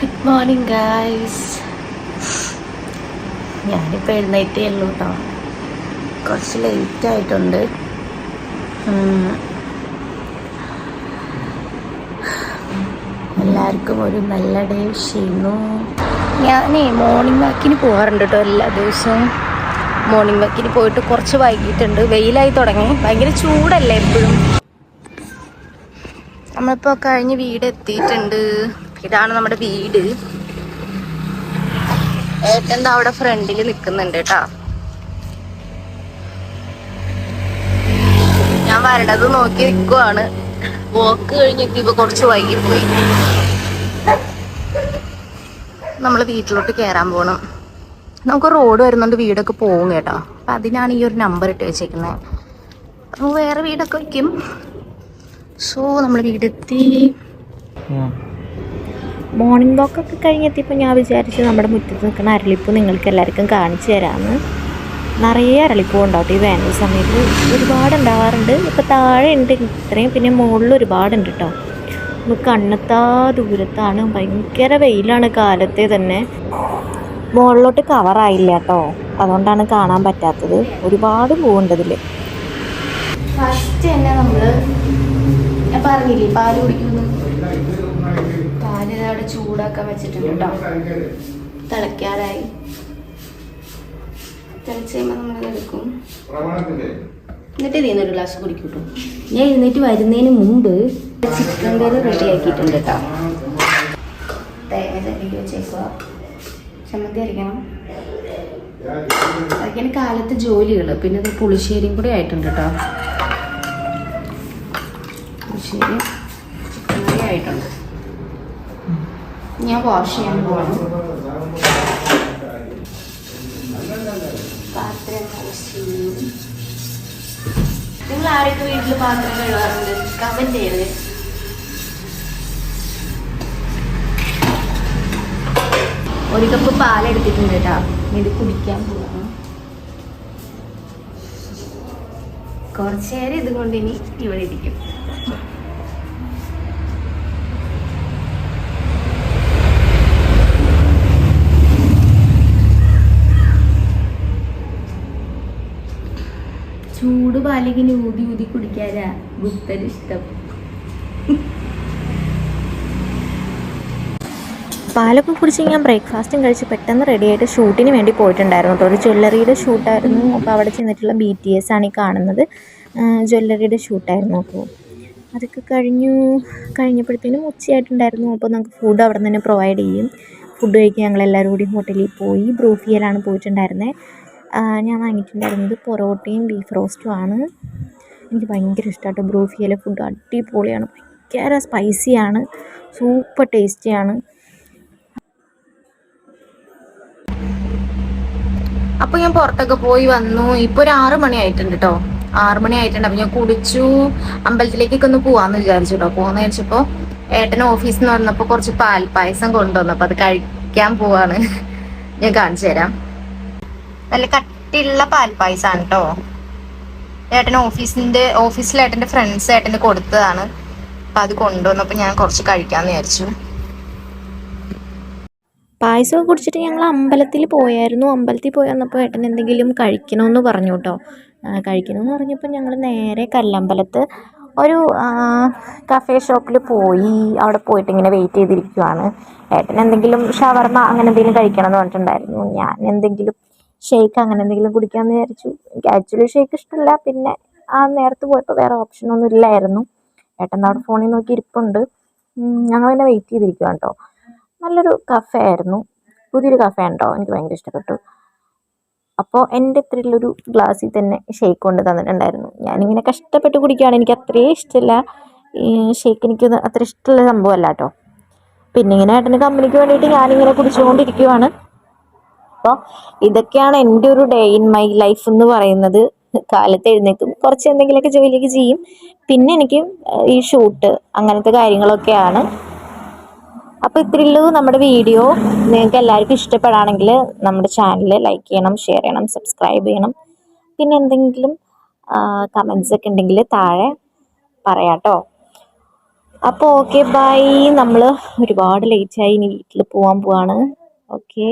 Good morning guys ഞാനിപ്പോൾ എഴുന്നേറ്റേ ഉള്ളൂ കേട്ടോ കുറച്ച് ലേറ്റ് ആയിട്ടുണ്ട്. എല്ലാവർക്കും ഒരു നല്ല ഡേ ചെയ്യുന്നു. ഞാനേ മോർണിംഗ് വാക്കിന് പോകാറുണ്ട് കേട്ടോ എല്ലാ ദിവസവും. മോർണിംഗ് വാക്കിന് പോയിട്ട് കുറച്ച് വൈകിട്ടുണ്ട്. വെയിലായി തുടങ്ങി. ഭയങ്കര ചൂടല്ലേ എപ്പോഴും? നമ്മളിപ്പോൾ കഴിഞ്ഞ് വീട് എത്തിയിട്ടുണ്ട് ഇതാണ് നമ്മുടെ വീട്. ഏട്ടൻ ദാ അവിടെ ഫ്രണ്ടിൽ നിൽക്കുന്നുണ്ട് കേട്ടാ. ഞാൻ വരണത് നോക്കി നിൽക്കുവാണ് വോക്ക് കഴിഞ്ഞിട്ട് ഇപ്പൊ കുറച്ച് വൈകി പോയി. നമ്മൾ വീട്ടിലോട്ട് കയറാൻ പോകണം നമുക്ക് റോഡ് വരുന്നുണ്ട് വീടൊക്കെ പോകും കേട്ടോ. അപ്പൊ അതിനാണ് ഈ ഒരു നമ്പർ ഇട്ട് വെച്ചേക്കുന്നത് അപ്പോൾ വേറെ വീടൊക്കെ വയ്ക്കും സോ നമ്മൾ വീടെത്തി. മോർണിംഗ് വാക്കൊക്കെ കഴിഞ്ഞെത്തിയപ്പോൾ ഞാൻ വിചാരിച്ചു നമ്മുടെ മുറ്റത്ത് നിൽക്കുന്ന അരളിപ്പൂ നിങ്ങൾക്ക് എല്ലാവർക്കും കാണിച്ചു തരാമെന്ന്. നിറയെ അരളിപ്പൂ ഉണ്ടാവും ഈ വേനൽ സമയത്ത്. ഒരുപാട് ഉണ്ടാവാറുണ്ട്. ഇപ്പോൾ താഴെ ഉണ്ട്. ഇത്രയും പിന്നെ മുകളിൽ ഒരുപാടുണ്ട് കേട്ടോ നമുക്ക് കണ്ണത്താ ദൂരത്താണ്. ഭയങ്കര വെയിലാണ് കാലത്തെ തന്നെ. മുകളിലോട്ട് കവറായില്ല കേട്ടോ അതുകൊണ്ടാണ് കാണാൻ പറ്റാത്തത്. ഒരുപാട് പൂവുണ്ട് ഇതിൽ ഫസ്റ്റ് തന്നെ നമ്മൾ പറഞ്ഞില്ലേ പാൽ കുടിക്കുന്നു പാൽ അവിടെ ചൂടാക്കാൻ വെച്ചിട്ടുണ്ട് കേട്ടോ തിളയ്ക്കാറായി. തിളച്ച് കഴിയുമ്പോൾ നമ്മൾ എടുക്കും. എന്നിട്ട് ഇതിൽ ഒരു ഗ്ലാസ് കുടിക്കൂട്ടോ. ഞാൻ എഴുന്നേറ്റ് വരുന്നതിന് മുമ്പ് ചിക്കൻ കറി റെഡി ആക്കിയിട്ടുണ്ട് കേട്ടോ തേങ്ങ വെച്ചേക്കുക ചമ്മന്തി അരിക്കണം. അതൊക്കെയാണ് കാലത്ത് ജോലികൾ പിന്നെ അത് പുളിശ്ശേരിയും കൂടി ആയിട്ടുണ്ട് കേട്ടോ പുളിശ്ശേരി. ആയിട്ടുണ്ട്. ഞാൻ വാഷ് ചെയ്യാൻ പോകണം നിങ്ങൾ ആരൊക്കെ വീട്ടിൽ പാത്രം കഴുകാറുണ്ട് കമന്റ് ചെയ്ത് ഒരു കപ്പ് പാലെടുത്തിട്ടുണ്ട് കേട്ടോ. ഇത് കുടിക്കാൻ പോവാണ്. കുറച്ചു നേരം ഇതുകൊണ്ട് ഇനി ഇവിടെ ഇരിക്കും. പാലിങ്ങനെ ഊതി ഊതി കുടിക്കാനാ ഗുപ്തരിഷ്ടം പാലൊക്കെ കുടിച്ച് ഞാൻ ബ്രേക്ക്ഫാസ്റ്റും കഴിച്ച് പെട്ടെന്ന് റെഡിയായിട്ട് ഷൂട്ടിന് വേണ്ടി പോയിട്ടുണ്ടായിരുന്നു കേട്ടോ. ഒരു ജ്വല്ലറിയുടെ ഷൂട്ടായിരുന്നു. അപ്പോൾ അവിടെ ചെന്നിട്ടുള്ള ബി ടി എസ് ആണ് ഈ കാണുന്നത്. ജ്വല്ലറിയുടെ ഷൂട്ടായിരുന്നു അപ്പോൾ അതൊക്കെ കഴിഞ്ഞു. കഴിഞ്ഞപ്പോഴത്തേനും ഉച്ചയായിട്ടുണ്ടായിരുന്നു. അപ്പോൾ നമുക്ക് ഫുഡ് അവിടെ നിന്ന് തന്നെ പ്രൊവൈഡ് ചെയ്യും. ഫുഡ് കഴിക്കാൻ ഞങ്ങൾ എല്ലാവരും കൂടി ഹോട്ടലിൽ പോയി. ബ്രൂഫിയലാണ് പോയിട്ടുണ്ടായിരുന്നത് ഞാൻ വാങ്ങിയിട്ടുണ്ടായിരുന്നത് പൊറോട്ടയും ബീഫ് റോസ്റ്റും ആണ്. എനിക്ക് ഭയങ്കര ഇഷ്ടമാട്ടോ ബ്രൂഫിയയിലെ ഫുഡ് അടിപൊളിയാണ്. ഭയങ്കര സ്പൈസിയാണ് സൂപ്പർ ടേസ്റ്റിയാണ് അപ്പൊ ഞാൻ പുറത്തൊക്കെ പോയി വന്നു. ഇപ്പൊ ഒരു ആറു മണി ആയിട്ടുണ്ട് കേട്ടോ ആറു മണി ആയിട്ടുണ്ട്. അപ്പൊ ഞാൻ കുടിച്ചു. അമ്പലത്തിലേക്കൊക്കെ ഒന്ന് പോവാന്ന് വിചാരിച്ചു കേട്ടോ പോവാന്ന് വിചാരിച്ചപ്പോ ഏട്ടൻ ഓഫീസിൽ നിന്ന് വന്നപ്പോ കുറച്ച് പാൽപ്പായസം കൊണ്ടുവന്നു. അത് കഴിക്കാൻ പോവാണ്. ഞാൻ കാണിച്ചു തരാം. നല്ല കട്ടിയുള്ള പാൽപ്പായസാണ് കേട്ടോ ഏട്ടൻ ഓഫീസിന്റെ ഓഫീസിൽ ഏട്ടന്റെ ഫ്രണ്ട്സ് ഏട്ടന് കൊടുത്തതാണ്. അപ്പൊ അത് കൊണ്ടുവന്നപ്പോ ഞാൻ കുറച്ച് കഴിക്കാന്ന് വിചാരിച്ചു. പായസമൊക്കെ കുടിച്ചിട്ട് ഞങ്ങൾ അമ്പലത്തിൽ പോയായിരുന്നു. അമ്പലത്തിൽ പോയി വന്നപ്പോൾ ഏട്ടൻ എന്തെങ്കിലും കഴിക്കണമെന്ന് പറഞ്ഞു കേട്ടോ കഴിക്കണമെന്ന് പറഞ്ഞപ്പോൾ ഞങ്ങൾ നേരെ കല്ലമ്പലത്ത് ഒരു കഫേ ഷോപ്പിൽ പോയി. അവിടെ പോയിട്ട് ഇങ്ങനെ വെയിറ്റ് ചെയ്തിരിക്കുവാണ്. ഏട്ടൻ എന്തെങ്കിലും ഷവർമ അങ്ങനെ എന്തെങ്കിലും കഴിക്കണം എന്ന് പറഞ്ഞിട്ടുണ്ടായിരുന്നു. ഞാൻ എന്തെങ്കിലും ഷേക്ക് അങ്ങനെ എന്തെങ്കിലും കുടിക്കാമെന്ന് വിചാരിച്ചു. എനിക്ക് ആക്ച്വലി ഷേക്ക് ഇഷ്ടമല്ല പിന്നെ ആ നേരത്ത് പോയപ്പോൾ വേറെ ഓപ്ഷനൊന്നും ഇല്ലായിരുന്നു. ഏട്ടൻ അവിടെ ഫോണിൽ നോക്കി ഇരിപ്പുണ്ട്. ഞങ്ങൾ തന്നെ വെയിറ്റ് ചെയ്തിരിക്കുകയാണ് കേട്ടോ നല്ലൊരു കഫേ ആയിരുന്നു. പുതിയൊരു കഫേ ഉണ്ടോ? എനിക്ക് ഭയങ്കര ഇഷ്ടപ്പെട്ടു. അപ്പോൾ എന്റെ ഇത്രയുള്ളൊരു ഗ്ലാസ്സിൽ തന്നെ ഷേക്ക് കൊണ്ട് തന്നിട്ടുണ്ടായിരുന്നു. ഞാനിങ്ങനെ കഷ്ടപ്പെട്ട് കുടിക്കുകയാണ് എനിക്ക് അത്രയും ഇഷ്ടമില്ല ഈ ഷേക്ക് എനിക്ക് അത്ര ഇഷ്ടമുള്ള സംഭവമല്ല കേട്ടോ പിന്നെ ഇങ്ങനെ ഏട്ടന് കമ്പനിക്ക് വേണ്ടിയിട്ട് ഞാനിങ്ങനെ കുടിച്ചുകൊണ്ടിരിക്കുവാണ്. അപ്പോൾ ഇതൊക്കെയാണ് എന്റെ ഒരു ഡേ ഇൻ മൈ ലൈഫ് എന്ന് പറയുന്നത്. കാലത്ത് എഴുന്നേക്കും കുറച്ച് എന്തെങ്കിലുമൊക്കെ ജോലിയൊക്കെ ചെയ്യും. പിന്നെ എനിക്ക് ഈ ഷൂട്ട് അങ്ങനത്തെ കാര്യങ്ങളൊക്കെയാണ്. അപ്പോൾ ഇത്രയുള്ളൂ നമ്മുടെ വീഡിയോ നിങ്ങൾക്ക് എല്ലാവർക്കും ഇഷ്ടപ്പെടുകയാണെങ്കിൽ നമ്മുടെ ചാനൽ ലൈക്ക് ചെയ്യണം ഷെയർ ചെയ്യണം സബ്സ്ക്രൈബ് ചെയ്യണം. പിന്നെ എന്തെങ്കിലും കമൻസ് ഒക്കെ ഉണ്ടെങ്കിൽ താഴെ പറയാട്ടോ അപ്പോൾ ഓക്കെ ബൈ നമ്മൾ ഒരുപാട് ലേറ്റായി ഇനി വീട്ടിൽ പോകാൻ പോവാണ്. ഓക്കെ